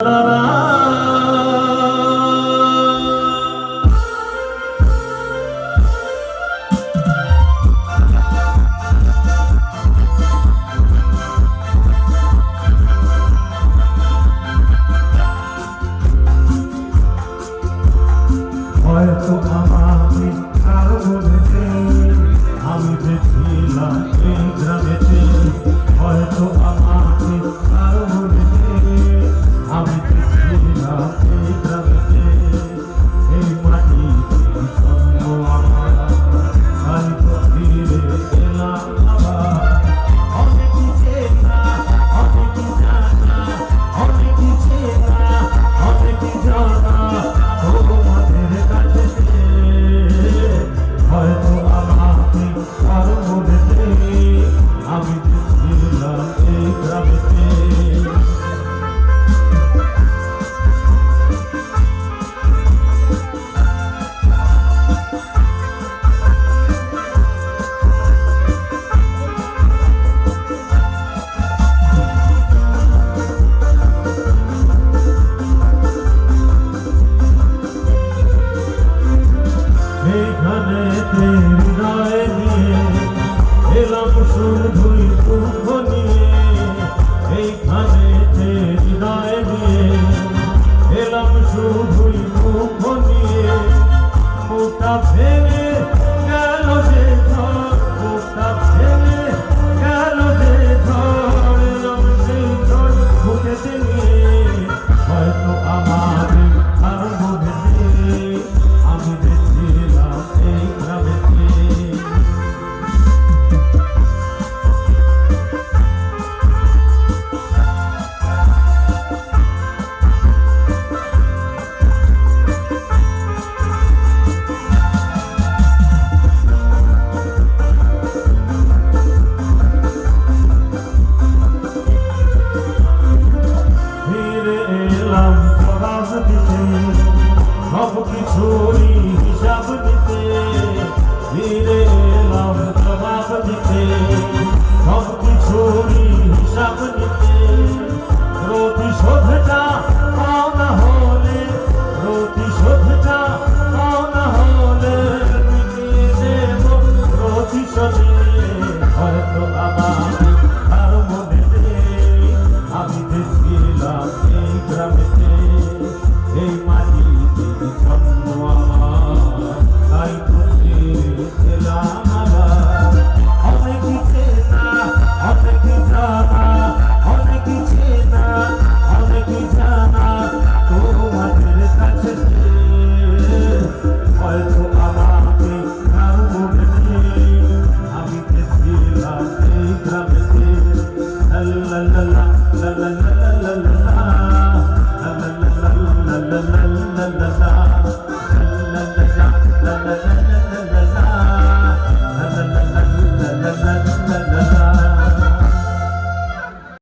হয়তো আমার মিথ্যা বলেছে আমি দেখি I don't know. বড় সব কিছুরই হিসাব নিতে